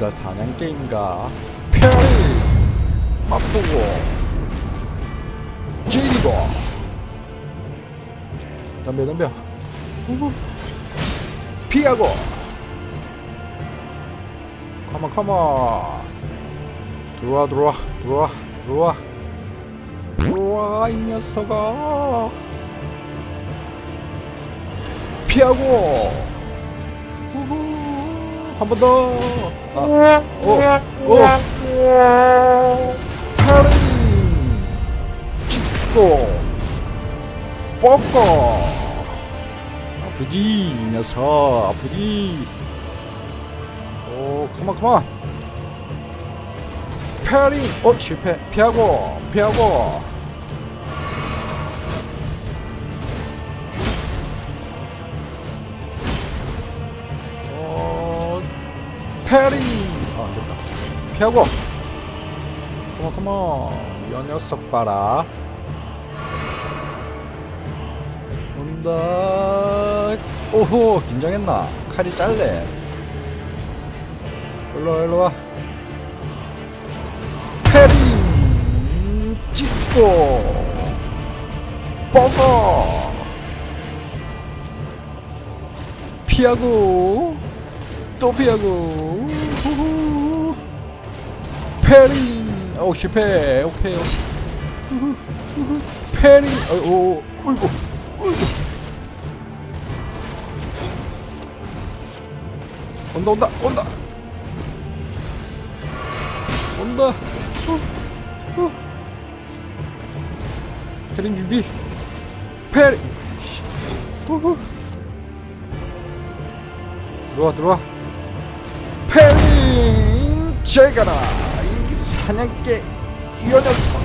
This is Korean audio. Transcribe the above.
여기가 사냥개인가? 페리 맛보고 찌리고. 덤벼 덤벼. 피하고. 컴온 컴온. 들어와 들어와 들어와 들어와. 들어와 이 녀석아. 피하고. 한 번 더. 아, 오, 오. 파링. 찍고. 뻗고. 아프지, 이 녀석. 아프지. 오, 컴온, 컴온. 파링. 어, 실패. 피하고, 피하고. 페리 아 안됐다. 피하고. 컴온 컴온. 이 녀석 봐라. 온다. 오호 긴장했나? 칼이 짧네 일로와 일로와. 페리 찍고. 뻗어 피하고 또 피하고. 후후. 페리. 오 실패 오케이. 후후, 후후. 페리. 어오 어이구 어이구 온다 온다 온다. 온다. 후, 후. 페리 준비. 페리. 씨. 후후. 들어와 들어와 제가라 이 사냥개 이 녀석.